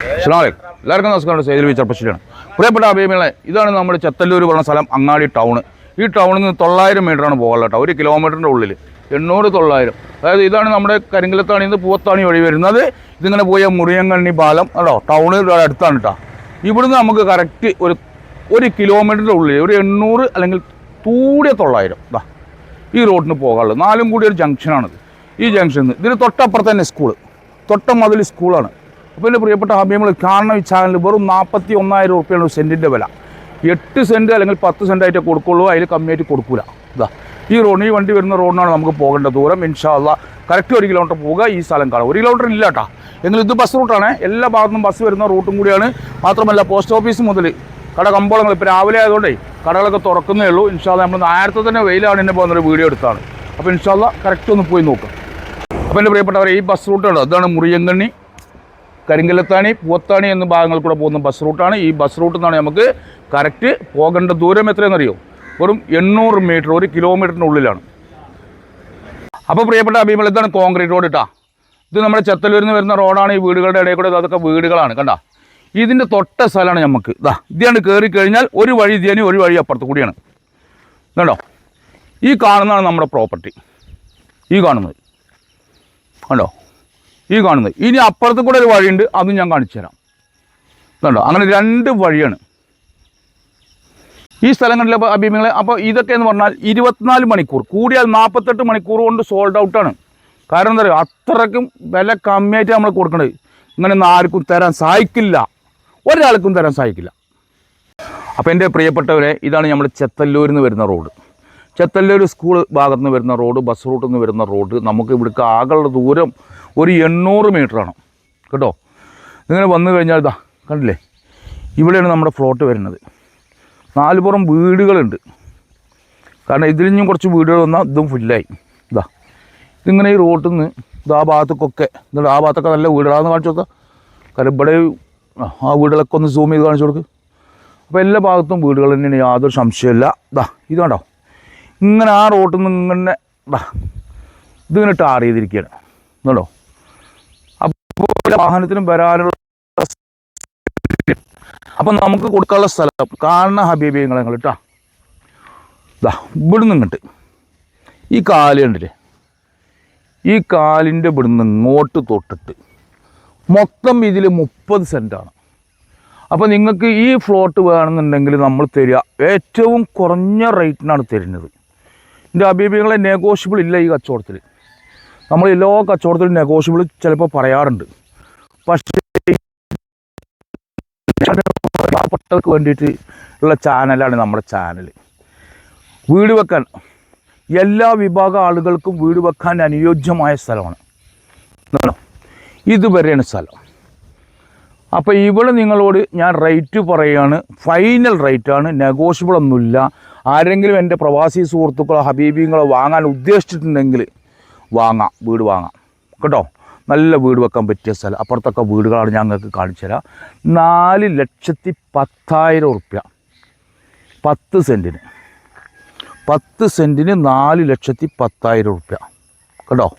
അസ്സലാമലൈക്കും എല്ലാവർക്കും നമസ്കാരം. സൈദിൽ വി ചെറുപ്പശ്ശേരിയാണ് പ്രിയപ്പെട്ട അഭിമേളെ ഇതാണ് നമ്മുടെ ചെത്തല്ലൂർ പറഞ്ഞ സ്ഥലം അങ്ങാടി ടൗൺ ഈ ടൗണിൽ നിന്ന് തൊള്ളായിരം മീറ്ററാണ് പോകാനുള്ളത് ഒരു കിലോമീറ്ററിന്റെ ഉള്ളിൽ എണ്ണൂറ് തൊള്ളായിരം. അതായത് ഇതാണ് നമ്മുടെ കരിങ്കലത്താണി നിന്ന് പൂവത്താണി വഴി വരുന്നത്. ഇതിങ്ങനെ പോയ മുറിയങ്കണ്ണി പാലം കേട്ടോ ടൗണിൽ അടുത്താണ് കേട്ടോ ഇവിടുന്ന് നമുക്ക് കറക്റ്റ് ഒരു ഒരു കിലോമീറ്ററിന്റെ ഉള്ളിൽ ഒരു എണ്ണൂറ് അല്ലെങ്കിൽ കൂടിയ തൊള്ളായിരം ഇതാ ഈ റോഡിന് പോകാനുള്ളത്. നാലും കൂടി ഒരു ജംഗ്ഷനാണിത് ഈ ജംഗ്ഷനിൽ ഇതിന് തൊട്ടപ്പുറത്ത് തന്നെ സ്കൂൾ തൊട്ടം മതിൽ സ്കൂളാണ് അപ്പോൾ എന്റെ പ്രിയപ്പെട്ട ഹബീബികൾ കാണുന്ന ഈ ചാനൽ വെറും നാൽപ്പത്തി ഒന്നായിരം റുപ്യാണ് ഒരു സെന്റിന്റെ വില. എട്ട് സെന്റ് അല്ലെങ്കിൽ പത്ത് സെന്റായിട്ട് കൊടുക്കുള്ളൂ അതിൽ കമ്മിയായിട്ട് കൊടുക്കൂല. ഇതാ ഈ റോണി ഈ വണ്ടി വരുന്ന റോഡിനാണ് നമുക്ക് പോകേണ്ട ദൂരം. ഇൻഷാല്ല കറക്റ്റ് ഒരു കിലോമീറ്റർ പോവുക ഈ സ്ഥലം കാണാം. ഒരു കിലോമീറ്റർ ഇല്ല കേട്ടോ എങ്കിലും ഇത് ബസ് റൂട്ടാണ് എല്ലാ ഭാഗത്തും ബസ് വരുന്ന റൂട്ടും കൂടിയാണ്. മാത്രമല്ല പോസ്റ്റ് ഓഫീസ് മുതൽ കട കമ്പോളങ്ങൾ. ഇപ്പോൾ രാവിലെ ആയതുകൊണ്ടേ കടകളൊക്കെ തുറക്കുന്നേ ഉള്ളൂ. ഇൻഷാല്ല നമ്മൾ നേരത്തെ തന്നെ വെയിലാണ് എന്നെ പോകുന്നൊരു വീഡിയോ എടുത്താണ്. അപ്പോൾ ഇൻഷാല്ല കറക്റ്റ് ഒന്ന് പോയി നോക്കാം. അപ്പോൾ എന്റെ പ്രിയപ്പെട്ടവരെ ഈ ബസ് റൂട്ടാണ് അതാണ് മുറിയങ്കണ്ണി. കരിങ്കലത്താണി പൂവത്താണി എന്ന ഭാഗങ്ങളിൽ കൂടെ പോകുന്ന ബസ് റൂട്ടാണ് ഈ ബസ് റൂട്ടിൽ നിന്നാണ് നമുക്ക് കറക്റ്റ് പോകേണ്ട ദൂരം എത്രയെന്നറിയോ? വെറും എണ്ണൂറ് മീറ്റർ ഒരു കിലോമീറ്ററിന് ഉള്ളിലാണ്. അപ്പോൾ പ്രിയപ്പെട്ട അഭിമുഖം ഇതാണ് കോൺക്രീറ്റ് റോഡ് ഇട്ടാ ഇത് നമ്മുടെ ചെത്തലൂരിൽ നിന്ന് വരുന്ന റോഡാണ് ഈ വീടുകളുടെ ഇടയിൽ കൂടെ അതൊക്കെ വീടുകളാണ് കണ്ട? ഇതിന്റെ തൊട്ട സ്ഥലമാണ് നമുക്ക്. ഇതാ ഇതാണ് കയറി കഴിഞ്ഞാൽ ഒരു വഴി ഇതിയാനും ഒരു വഴി അപ്പുറത്ത് കൂടിയാണ്. കണ്ടോ? ഈ കാണുന്നതാണ് നമ്മുടെ പ്രോപ്പർട്ടി ഈ കാണുന്നത്. കണ്ടോ? ഈ കാണുന്നത്. ഇനി അപ്പുറത്ത് കൂടെ ഒരു വഴിയുണ്ട് അതും ഞാൻ കാണിച്ചു തരാം. കണ്ടോ? അങ്ങനെ രണ്ട് വഴിയാണ്. ഈ സ്ഥലങ്ങളിലെ അഭിമുഖങ്ങളെ അപ്പോൾ ഇതൊക്കെ എന്ന് പറഞ്ഞാൽ ഇരുപത്തിനാല് മണിക്കൂർ കൂടിയാൽ നാൽപ്പത്തെട്ട് മണിക്കൂർ കൊണ്ട് സോൾഡ് ഔട്ടാണ് കാരണം എന്താ പറയുക അത്രയ്ക്കും വില കമ്മിയായിട്ട് നമ്മൾ കൊടുക്കുന്നത് ഇങ്ങനെ ഒന്നും ആർക്കും തരാൻ സാധിക്കില്ല. ഒരാൾക്കും തരാൻ സാധിക്കില്ല. അപ്പോൾ എന്റെ പ്രിയപ്പെട്ടവരെ ഇതാണ് നമ്മൾ ചെത്തല്ലൂരിൽ നിന്ന് വരുന്ന റോഡ്. ചെത്തല്ലൂർ സ്കൂൾ ഭാഗത്ത് നിന്ന് വരുന്ന റോഡ് ബസ് റൂട്ടിൽ നിന്ന് വരുന്ന റോഡ്. നമുക്ക് ഇവിടേക്ക് ആകെയുള്ള ദൂരം ഒരു എണ്ണൂറ് മീറ്ററാണ് കേട്ടോ? ഇങ്ങനെ വന്നു കഴിഞ്ഞാൽ ഇതാ കണ്ടില്ലേ? ഇവിടെയാണ് നമ്മുടെ ഫ്ലോട്ട് വരുന്നത്. നാലുപുറം വീടുകളുണ്ട്. കാരണം നിന്നും കുറച്ച് വീടുകൾ വന്നാൽ ഇതും ഫുല്ലായി ഇതാ ഇതിങ്ങനെ ഈ റോട്ടിൽ നിന്ന് ഇത് ആ ഭാഗത്തേക്കൊക്കെ എന്നിട്ട് ആ ഭാഗത്തൊക്കെ നല്ല വീടുകളാണെന്ന് കാണിച്ചു കൊടുക്കുക കാരണം ഇവിടെ ആ, വീടുകളൊക്കെ ഒന്ന് സൂം ചെയ്ത് കാണിച്ചു കൊടുക്കുക അപ്പോൾ എല്ലാ ഭാഗത്തും വീടുകൾ തന്നെയാണ്. യാതൊരു സംശയമില്ല ഇതാ ഇത് കണ്ടോ? ഇങ്ങനെ ആ റോട്ടിൽ നിന്ന് ഇങ്ങനെ ഇതാ ഇതിങ്ങനെ ടാർ ചെയ്തിരിക്കുകയാണ്. കേട്ടോ അപ്പോൾ വാഹനത്തിനും വരാനുള്ള അപ്പം നമുക്ക് കൊടുക്കാനുള്ള സ്ഥലം കാണുന്ന ഹബീബിയങ്ങൾ ഞങ്ങൾ കേട്ടോ ഇതാ ഇവിടുന്ന് ഇങ്ങോട്ട്. ഈ കാൽ കണ്ടില്ലേ? ഈ കാലിന്റെ ഇവിടുന്ന് ഇങ്ങോട്ട് തൊട്ടിട്ട്. മൊത്തം ഇതിൽ മുപ്പത് സെന്റാണ് അപ്പോൾ നിങ്ങൾക്ക് ഈ ഫ്ലോട്ട് വേണമെന്നുണ്ടെങ്കിൽ നമ്മൾ തരിക. ഏറ്റവും കുറഞ്ഞ റേറ്റിനാണ് തരുന്നത്. എന്റെ അഭിപ്രായങ്ങളെ നെഗോഷ്യബിൾ ഇല്ല ഈ കച്ചവടത്തിൽ നമ്മൾ എല്ലാ കച്ചവടത്തിലും നെഗോഷ്യബിൾ ചിലപ്പോൾ പറയാറുണ്ട്. പക്ഷേ പാവപ്പെട്ടവർക്ക് വേണ്ടിയിട്ട് ഉള്ള ചാനലാണ് നമ്മുടെ ചാനൽ വീട് വെക്കാൻ എല്ലാ വിഭാഗ ആളുകൾക്കും വീട് വെക്കാൻ അനുയോജ്യമായ സ്ഥലമാണ്? ഇതുവരെയാണ് സ്ഥലം. അപ്പോൾ ഇവിടെ നിങ്ങളോട് ഞാൻ റേറ്റ് പറയുകയാണ് ഫൈനൽ റേറ്റാണ് നെഗോഷ്യബിൾ ഒന്നുമില്ല. ആരെങ്കിലും എന്റെ പ്രവാസി സുഹൃത്തുക്കളോ ഹബീബിങ്ങളോ വാങ്ങാൻ ഉദ്ദേശിച്ചിട്ടുണ്ടെങ്കിൽ വാങ്ങാം വീട് വാങ്ങാം. കേട്ടോ? നല്ല വീട് വെക്കാൻ പറ്റിയ സ്ഥലം. അപ്പുറത്തൊക്കെ വീടുകളാണ് ഞങ്ങൾക്ക് കാണിച്ചു തരാം. നാല് ലക്ഷത്തി പത്തായിരം ഉറുപ്യ പത്ത് സെന്റിന് പത്ത് സെന്റിന് നാല് ലക്ഷത്തി പത്തായിരം ഉറുപ്യ കേട്ടോ?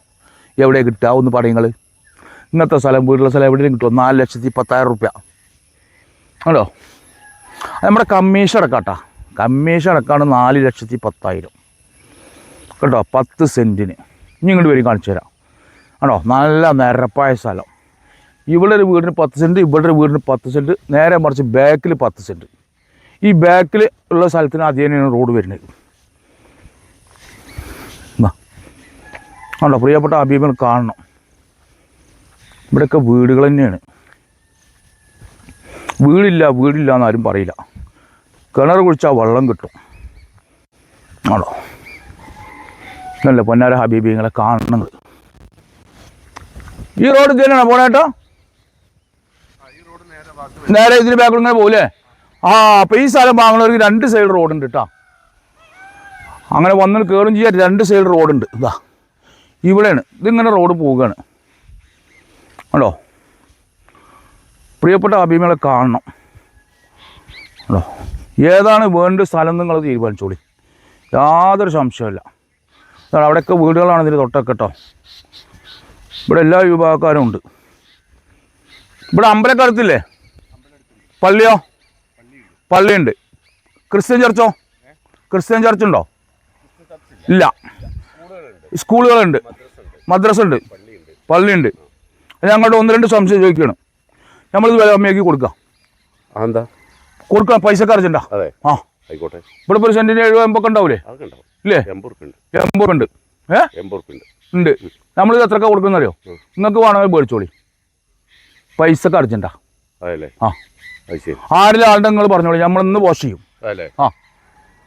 എവിടെ കിട്ടുക? ഒന്ന് പറയുങ്ങൾ ഇന്നത്തെ സ്ഥലം വീടുള്ള സ്ഥലം എവിടെയും കിട്ടുമോ? നാല് ലക്ഷത്തി പത്തായിരം ഉറുപ്യ കേട്ടോ? നമ്മുടെ കമ്മീഷൻ അടക്കാട്ടാ. കമ്മീഷൻ അടക്കാണ് നാല് ലക്ഷത്തി പത്തായിരം. കേട്ടോ? പത്ത് സെന്റിന് ഇനി ഇങ്ങോട്ട് വരും കാണിച്ചു തരാം. ആണോ? നല്ല നിരപ്പായ സ്ഥലം. ഇവിടെ ഒരു വീടിന് പത്ത് സെന്റ് ഇവിടെ ഒരു വീടിന് പത്ത് സെന്റ് നേരെ മറിച്ച് ബാക്കിൽ പത്ത് സെന്റ് ഈ ബാക്കിൽ ഉള്ള സ്ഥലത്തിന് അത് തന്നെയാണ് റോഡ് വരുന്നത്. ആണോ? പ്രിയപ്പെട്ട അബീബൻ കാണണം. ഇവിടെയൊക്കെ വീടുകൾ തന്നെയാണ്. വീടില്ല വീടില്ല എന്നാരും പറയില്ല. കിണർ കുഴിച്ചാൽ വെള്ളം കിട്ടും. ആണോ? നല്ല പൊന്നാര ഹബീബിങ്ങളെ കാണുന്നത്. ഈ റോഡ് തന്നെയാണോ പോണേട്ടോ നേരെ ഇതിന് ബാക്കിൽ ഇങ്ങനെ പോകൂലേ ആ അപ്പോൾ ഈ സ്ഥലം വാങ്ങണവർക്ക് രണ്ട് സൈഡ് റോഡുണ്ട് കേട്ടോ അങ്ങനെ വന്നിട്ട് കയറും ചെയ്യാൻ രണ്ട് സൈഡ് റോഡുണ്ട് ഇതാ ഇവിടെയാണ്. ഇതിങ്ങനെ റോഡ് പോവുകയാണ്. കണ്ടോ? പ്രിയപ്പെട്ട അഭിമകളെ കാണണം. കണ്ടോ? ഏതാണ് വേണ്ട സ്ഥലം നിങ്ങൾ തീരുമാനിച്ചോളി. യാതൊരു സംശയമില്ല അവിടെയൊക്കെ വീടുകളാണ് ഇതിന്റെ തൊട്ടൊക്കെ കേട്ടോ. ഇവിടെ എല്ലാ വിഭാഗക്കാരും ഉണ്ട്. ഇവിടെ അമ്പലമൊക്കെ അടുത്തില്ലേ? പള്ളിയോ? പള്ളിയുണ്ട്. ക്രിസ്ത്യൻ ചർച്ചോ? ക്രിസ്ത്യൻ ചർച്ച് ഉണ്ടോ? ഇല്ല. സ്കൂളുകളുണ്ട്. മദ്രസ ഉണ്ട് പള്ളിയുണ്ട്. ഞാൻ അങ്ങോട്ട് ഒന്ന് രണ്ട് സംശയം ചോദിക്കുകയാണ്. നമ്മളിത് വില കമ്മിയാക്കി കൊടുക്കാം. അതെന്താ? കൊടുക്കാം പൈസക്കാർ ചെണ്ട അതെ. ആ. ആയിക്കോട്ടെ. ഇവിടെ ഇപ്പോൾ ഒരു സെന്റിന് എഴുപത് എമ്പൊക്കെ ഉണ്ടാവില്ലേ അതൊക്കെ ഉണ്ടാവും ഇല്ലേ? ഉറുപ്പുണ്ട് ഉണ്ട് ഏ? ഉറുപ്പുണ്ട് ഉണ്ട്. നമ്മളിത് എത്രക്ക കൊടുക്കുന്നറിയോ? നിങ്ങൾക്ക് വേണമെങ്കിൽ മേടിച്ചോളി. പൈസക്ക് അർജന്റാ അതല്ലേ ആ. അത് ശരി ആരിലെ ആളുടെ നിങ്ങൾ പറഞ്ഞോളി. നമ്മൾ ഇന്ന് വാഷ് ചെയ്യും. അതല്ലേ ആ.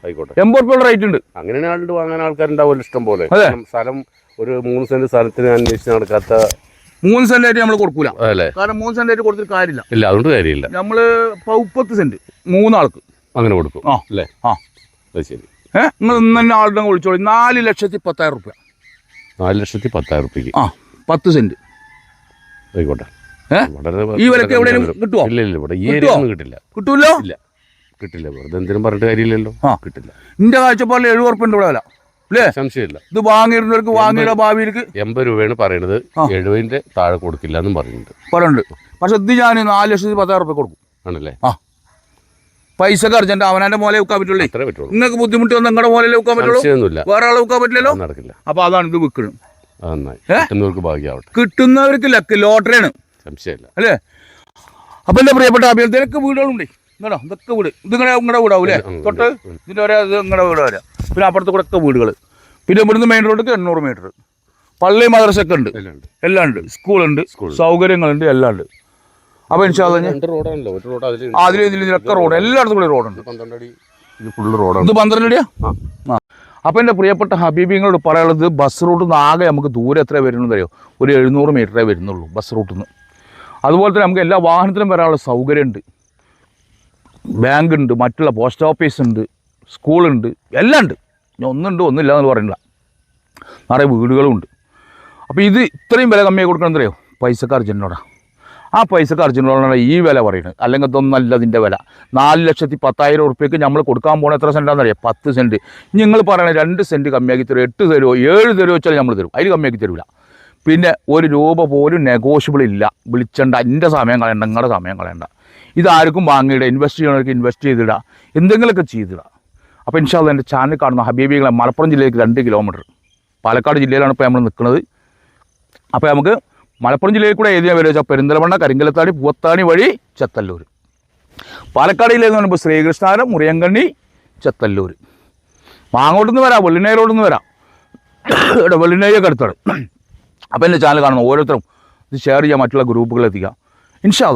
ആയിക്കോട്ടെ. എൺപത് റുപ്യയുടെ റേറ്റ് ഉണ്ട്. അങ്ങനെ ആളുണ്ട് വാങ്ങാൻ ആൾക്കാരുണ്ടാവുമല്ലോ ഇഷ്ടം പോലെ. സ്ഥലം ഒരു മൂന്ന് സെന്റ് സ്ഥലത്തിന് അന്വേഷിച്ച് നടക്കാത്ത മൂന്ന് സെന്റ് ആയിട്ട് നമ്മൾ കൊടുക്കൂല കാരണം മൂന്ന് സെന്റ് ആയിട്ട് കൊടുത്തിട്ട് കാര്യമില്ല. ഇല്ല അതുകൊണ്ട് കാര്യമില്ല. നമ്മൾ മുപ്പത്ത് സെന്റ് മൂന്നാൾക്ക്. അങ്ങനെ കൊടുക്കും ആ. അല്ലേ? ആ. അത് ശരി. ഏഹ് നിങ്ങൾ ഇന്ന് തന്നെ ആളുടെ വിളിച്ചോളി. നാല് ലക്ഷത്തി പത്തായിരം റുപ്യ. നാല് ലക്ഷത്തി പത്തായിരം റുപ്യക്ക്. ആ പത്ത് സെന്റ്. ആയിക്കോട്ടെ. ഏ? വളരെ ഈ വിലക്ക് എവിടെയെങ്കിലും കിട്ടുമോ? ഇല്ല ഇല്ല ഇവിടെ ഈ ഏരിയ ഒന്നും കിട്ടില്ല. കിട്ടൂല്ലോ ഇല്ല. കിട്ടില്ല വെറുതെ എന്തിനും പറഞ്ഞിട്ട് കാര്യമില്ലല്ലോ. ആ. കിട്ടില്ല. എന്റെ കാഴ്ചപ്പാടിൽ എഴുപത് ഉറുപ്പ്യ ഇവിടെ വില. അല്ലേ സംശയമില്ല. ഇത് വാങ്ങിയിരുന്നവർക്ക് വാങ്ങിയുടെ ഭാവിയിലേക്ക് എൺപത് രൂപയാണ് പറയുന്നത് ആ. എഴുപതിന്റെ താഴെ കൊടുക്കില്ല എന്നും പറയുന്നുണ്ട്. പറയുന്നുണ്ട്. പക്ഷെ ഇത് ഞാൻ നാല് ലക്ഷത്തി പത്തായിരം റുപ്യ കൊടുക്കും. ആണല്ലേ? ആ. പൈസക്ക് അർജന്റ് അവനാന്റെ മോലെ വെക്കാൻ പറ്റുള്ളൂ. നിങ്ങൾക്ക് ബുദ്ധിമുട്ട് വന്ന് നിങ്ങളുടെ മോലെ വെക്കാൻ പറ്റുള്ളൂ? വേറെ ആളെ വെക്കാൻ പറ്റില്ലല്ലോ? നടക്കില്ല. അപ്പൊ അതാണ് ഇത് ഏ? കിട്ടുന്നവർക്ക് ലക്ക് ലോട്ടറിയാണ്. സംശയമില്ല. അല്ലേ? അപ്പൊ എന്റെ പ്രിയപ്പെട്ട അഭിയൽ ഇതൊക്കെ വീടുകളുണ്ട്. ഇങ്ങടോ ഇതൊക്കെ വീട്. ഇത് ഇങ്ങനെ നിങ്ങളുടെ വീടാവും അല്ലേ? ഉം, തൊട്ട് ഇതിന്റെ ഒരേ ഇത് നിങ്ങളുടെ വീട് വരാം. പിന്നെ അപ്പുറത്ത് കൂടെ ഒക്കെ വീടുകൾ പിന്നെ ഇവിടുന്ന് മെയിൻ റോഡിലേക്ക് എണ്ണൂറ് മീറ്റർ പള്ളി ഉണ്ട്. എല്ലാം ഉണ്ട്. എല്ലാം ഉണ്ട്. സ്കൂളുണ്ട് സൗകര്യങ്ങളുണ്ട് എല്ലാം ഉണ്ട്. അപ്പൊ ഇൻഷാല്ല രണ്ട് റോഡാണല്ലോ. ഒരു റോഡ് അതിൽ അതിലും ഇതിലും ഇതിലൊക്കെ റോഡ് എല്ലായിടത്തും കൂടി റോഡുണ്ട്. ഇത് ഫുള്ള് റോഡാണ്. ഇത് പന്ത്രണ്ട് അടിയാ ആ. ആ. അപ്പം എന്റെ പ്രിയപ്പെട്ട ഹബീബിങ്ങളോട് പറയാനുള്ളത് ബസ് റൂട്ടിൽ നിന്ന് ആകെ നമുക്ക് ദൂരെ എത്ര വരുന്നത് അറിയോ ഒരു എഴുന്നൂറ് മീറ്ററേ വരുന്നുള്ളൂ ബസ് റൂട്ടിൽ നിന്ന്. അതുപോലെ തന്നെ നമുക്ക് എല്ലാ വാഹനത്തിലും വരാനുള്ള സൗകര്യമുണ്ട്. ബാങ്ക് ഉണ്ട് മറ്റുള്ള പോസ്റ്റ് ഓഫീസ് ഉണ്ട് സ്കൂളുണ്ട് എല്ലാം ഉണ്ട്. ഞാൻ ഒന്നുണ്ട് ഒന്നില്ല എന്ന് പറയുന്നില്ല. നിറയെ വീടുകളുമുണ്ട്. അപ്പോൾ ഇത് ഇത്രയും വില കമ്മിയായി കൊടുക്കണം അറിയോ? പൈസക്കാർ അർജന്റിനോടാ ആ പൈസക്ക് അർജന്റിനോടാണ് ഈ വില പറയുന്നത്. അല്ലെങ്കിൽ ഇതൊന്നല്ല ഇതിന്റെ വില. നാല് ലക്ഷത്തി പത്തായിരം ഉറുപ്പ്യക്ക് നമ്മൾ കൊടുക്കാൻ പോണ എത്ര സെന്റാണെന്നറിയാം പത്ത് സെന്റ് നിങ്ങൾ പറയണത് രണ്ട് സെന്റ് കമ്മിയാക്കി തരും എട്ട് തരുമോ? ഏഴ് തരുമോ വെച്ചാൽ നമ്മൾ തരും. അതിൽ കമ്മിയാക്കി തരില്ല പിന്നെ ഒരു രൂപ പോലും നെഗോഷ്യബിൾ ഇല്ല. വിളിച്ചണ്ട. എന്റെ സമയം കളയണ്ട. നിങ്ങളുടെ സമയം കളയണ്ട. ഇതാർക്കും വാങ്ങിയിടുക ഇൻവെസ്റ്റ് ചെയ്യണവർക്ക് ഇൻവെസ്റ്റ് ചെയ്തിടുക എന്തെങ്കിലുമൊക്കെ ചെയ്തിടുക അപ്പോൾ ഇൻഷാല്ല എന്റെ ചാനൽ കാണുന്ന ഹബീബികളെ മലപ്പുറം ജില്ലയിലേക്ക് രണ്ട് കിലോമീറ്റർ പാലക്കാട് ജില്ലയിലാണ് ഇപ്പോൾ നമ്മൾ നിൽക്കുന്നത്. അപ്പോൾ നമുക്ക് മലപ്പുറം ജില്ലയിൽ കൂടെ ഏതിനാ വരിക വെച്ചാൽ പെരിന്തൽമണ്ണ കരിങ്കലത്താടി പൂവത്താണി വഴി ചെത്തല്ലൂർ പാലക്കാട് ജില്ലയിൽ നിന്ന് പറയുമ്പോൾ ശ്രീകൃഷ്ണാരം മുറിയങ്കണ്ണി ചെത്തല്ലൂർ മാങ്ങോട്ട് നിന്ന് വരാം വെള്ളിനേരി റോഡിൽ നിന്ന് വരാം. ഇവിടെ വെള്ളിനേരിയൊക്കെ അടുത്താണ്. അപ്പോൾ എന്റെ ചാനൽ കാണുന്നു ഓരോരുത്തരും ഇത് ഷെയർ ചെയ്യാൻ മറ്റുള്ള ഗ്രൂപ്പുകളിൽ ഇൻഷാ